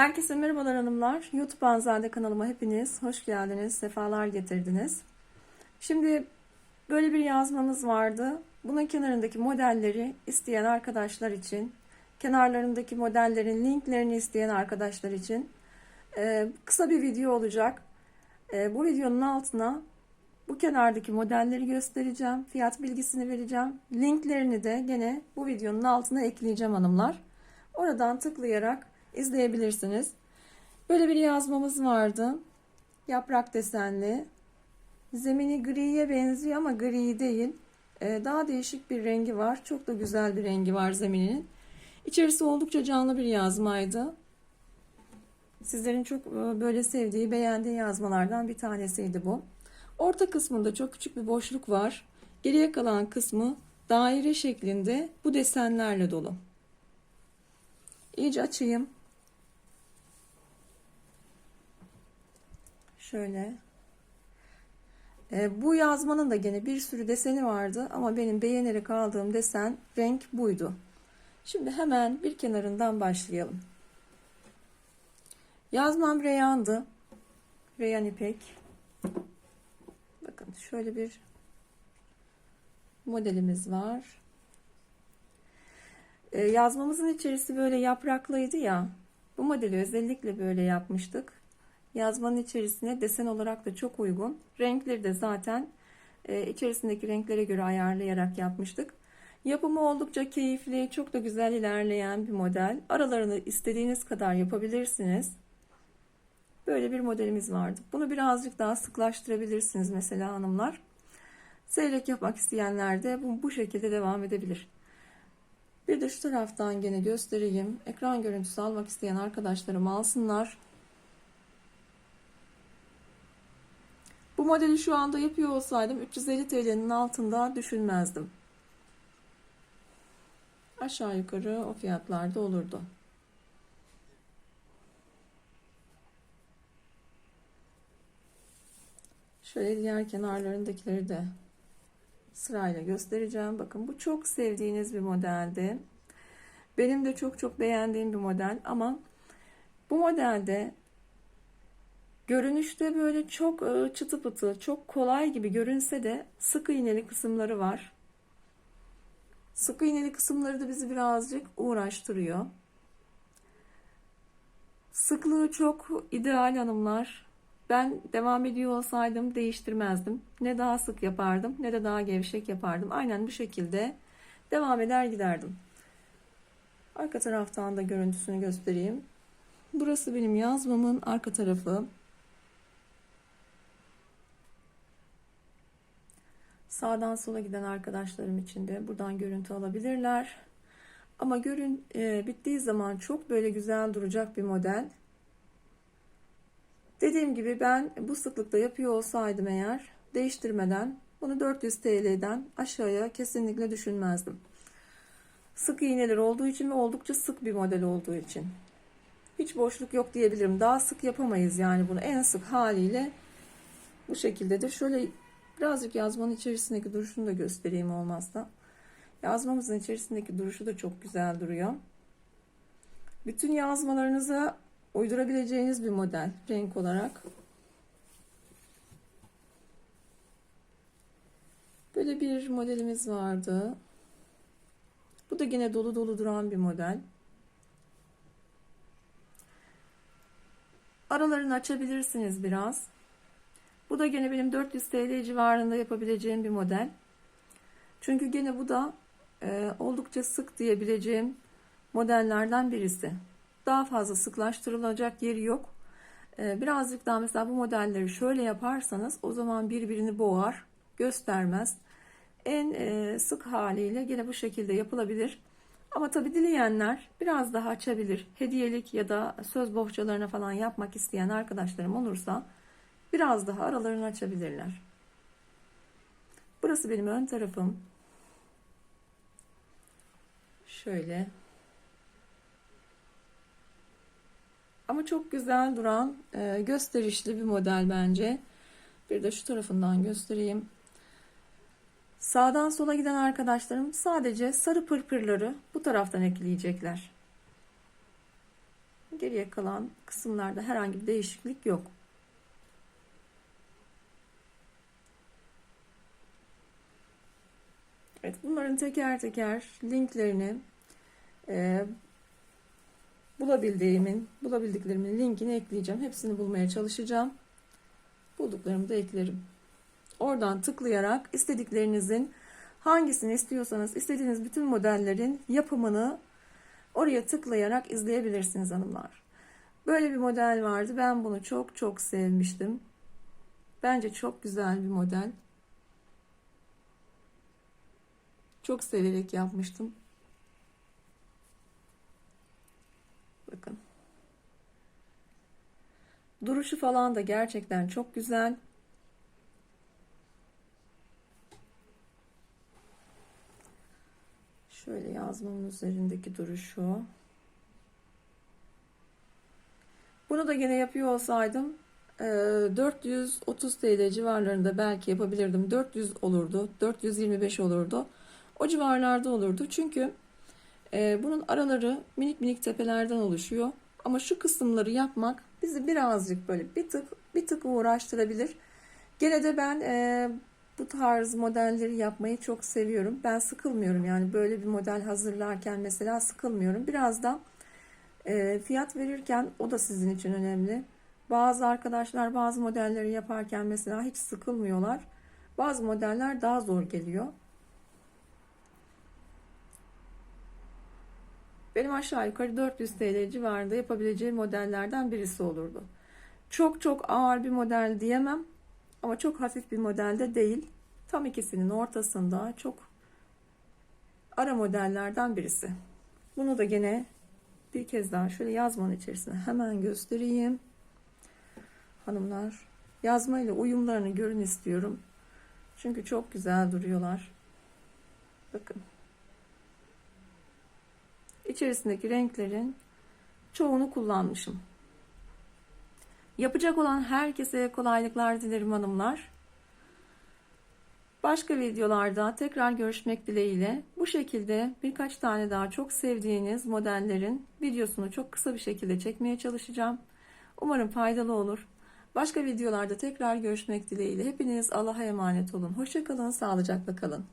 Herkese merhabalar hanımlar. YouTube Anzade kanalıma hepiniz hoş geldiniz, sefalar getirdiniz. Şimdi böyle bir yazmamız vardı. Bunun kenarındaki modelleri isteyen arkadaşlar için, kenarlarındaki modellerin linklerini isteyen arkadaşlar için e, kısa bir video olacak. E, bu videonun altına bu kenardaki modelleri göstereceğim. Fiyat bilgisini vereceğim. Linklerini de gene bu videonun altına ekleyeceğim hanımlar. Oradan tıklayarak izleyebilirsiniz. Böyle bir yazmamız vardı. Yaprak desenli. Zemini griye benziyor ama gri değil. Ee, daha değişik bir rengi var. Çok da güzel bir rengi var zemininin. İçerisi oldukça canlı bir yazmaydı. Sizlerin çok e, böyle sevdiği, beğendiği yazmalardan bir tanesiydi bu. Orta kısmında çok küçük bir boşluk var. Geriye kalan kısmı daire şeklinde bu desenlerle dolu. İyice açayım. Şöyle. Ee, bu yazmanın da gene bir sürü deseni vardı ama benim beğenerek aldığım desen renk buydu. Şimdi hemen bir kenarından başlayalım. Yazmam reyandı. Reyan ipek. Bakın şöyle bir modelimiz var. Ee, yazmamızın içerisi böyle yapraklıydı ya. Bu modeli özellikle böyle yapmıştık. Yazmanın içerisine desen olarak da çok uygun. Renkleri de zaten e, içerisindeki renklere göre ayarlayarak yapmıştık. Yapımı oldukça keyifli, çok da güzel ilerleyen bir model. Aralarını istediğiniz kadar yapabilirsiniz. Böyle bir modelimiz vardı. Bunu birazcık daha sıklaştırabilirsiniz mesela hanımlar. Seyrek yapmak isteyenler de bu, bu şekilde devam edebilir. Bir de şu taraftan gene göstereyim. Ekran görüntüsü almak isteyen arkadaşlarım alsınlar. Modeli şu anda yapıyor olsaydım 350 TL'nin altında düşünmezdim. Aşağı yukarı o fiyatlarda olurdu. Şöyle diğer kenarlarındakileri de sırayla göstereceğim. Bakın bu çok sevdiğiniz bir modeldi. Benim de çok çok beğendiğim bir model ama bu modelde görünüşte böyle çok e, çıtı pıtı, çok kolay gibi görünse de sık iğneli kısımları var. Sık iğneli kısımları da bizi birazcık uğraştırıyor. Sıklığı çok ideal hanımlar. Ben devam ediyor olsaydım değiştirmezdim. Ne daha sık yapardım ne de daha gevşek yapardım. Aynen bu şekilde devam eder giderdim. Arka taraftan da görüntüsünü göstereyim. Burası benim yazmamın arka tarafı. Sağdan sola giden arkadaşlarım için de buradan görüntü alabilirler. Ama görün e, bittiği zaman çok böyle güzel duracak bir model. Dediğim gibi ben bu sıklıkta yapıyor olsaydım eğer değiştirmeden bunu 400 TL'den aşağıya kesinlikle düşünmezdim. Sık iğneler olduğu için ve oldukça sık bir model olduğu için. Hiç boşluk yok diyebilirim. Daha sık yapamayız yani bunu en sık haliyle bu şekildedir. Şöyle birazcık yazmanın içerisindeki duruşunu da göstereyim olmazsa. Yazmamızın içerisindeki duruşu da çok güzel duruyor. Bütün yazmalarınıza uydurabileceğiniz bir model renk olarak. Böyle bir modelimiz vardı. Bu da yine dolu dolu duran bir model. Aralarını açabilirsiniz biraz. Bu da gene benim 400 TL civarında yapabileceğim bir model. Çünkü gene bu da e, oldukça sık diyebileceğim modellerden birisi daha fazla sıklaştırılacak yeri yok. Ee, birazcık daha mesela bu modelleri şöyle yaparsanız o zaman birbirini boğar, göstermez. En e, sık haliyle yine bu şekilde yapılabilir. Ama tabi dileyenler biraz daha açabilir. Hediyelik ya da söz bohçalarına falan yapmak isteyen arkadaşlarım olursa biraz daha aralarını açabilirler. Burası benim ön tarafım. Şöyle Ama çok güzel duran, e, gösterişli bir model bence. Bir de şu tarafından göstereyim. Sağdan sola giden arkadaşlarım sadece sarı pırpırları bu taraftan ekleyecekler. Geriye kalan kısımlarda herhangi bir değişiklik yok. Evet, bunların teker teker linklerini e, bulabildiğimin, bulabildiklerimin linkini ekleyeceğim. Hepsini bulmaya çalışacağım. Bulduklarımı da eklerim. Oradan tıklayarak istediklerinizin hangisini istiyorsanız istediğiniz bütün modellerin yapımını oraya tıklayarak izleyebilirsiniz hanımlar. Böyle bir model vardı. Ben bunu çok çok sevmiştim. Bence çok güzel bir model. Çok severek yapmıştım. Bakın. Duruşu falan da gerçekten çok güzel. Şöyle yazmamın üzerindeki duruşu. Bunu da gene yapıyor olsaydım 430 TL civarlarında belki yapabilirdim. 400 olurdu, 425 olurdu. O civarlarda olurdu. Çünkü e, bunun araları minik minik tepelerden oluşuyor. Ama şu kısımları yapmak bizi birazcık böyle bir tık bir tık uğraştırabilir. Gene de ben e, bu tarz modelleri yapmayı çok seviyorum. Ben sıkılmıyorum yani böyle bir model hazırlarken mesela sıkılmıyorum. Biraz da e, fiyat verirken o da sizin için önemli. Bazı arkadaşlar bazı modelleri yaparken mesela hiç sıkılmıyorlar. Bazı modeller daha zor geliyor. Benim aşağı yukarı 400 TL civarında yapabileceğim modellerden birisi olurdu. Çok çok ağır bir model diyemem ama çok hafif bir model de değil. Tam ikisinin ortasında çok ara modellerden birisi. Bunu da gene bir kez daha şöyle yazmanın içerisine hemen göstereyim. Hanımlar yazmayla uyumlarını görün istiyorum. Çünkü çok güzel duruyorlar. Bakın. İçerisindeki renklerin çoğunu kullanmışım. Yapacak olan herkese kolaylıklar dilerim hanımlar. Başka videolarda tekrar görüşmek dileğiyle bu şekilde birkaç tane daha çok sevdiğiniz modellerin videosunu çok kısa bir şekilde çekmeye çalışacağım. Umarım faydalı olur. Başka videolarda tekrar görüşmek dileğiyle hepiniz Allah'a emanet olun. Hoşçakalın, sağlıcakla kalın.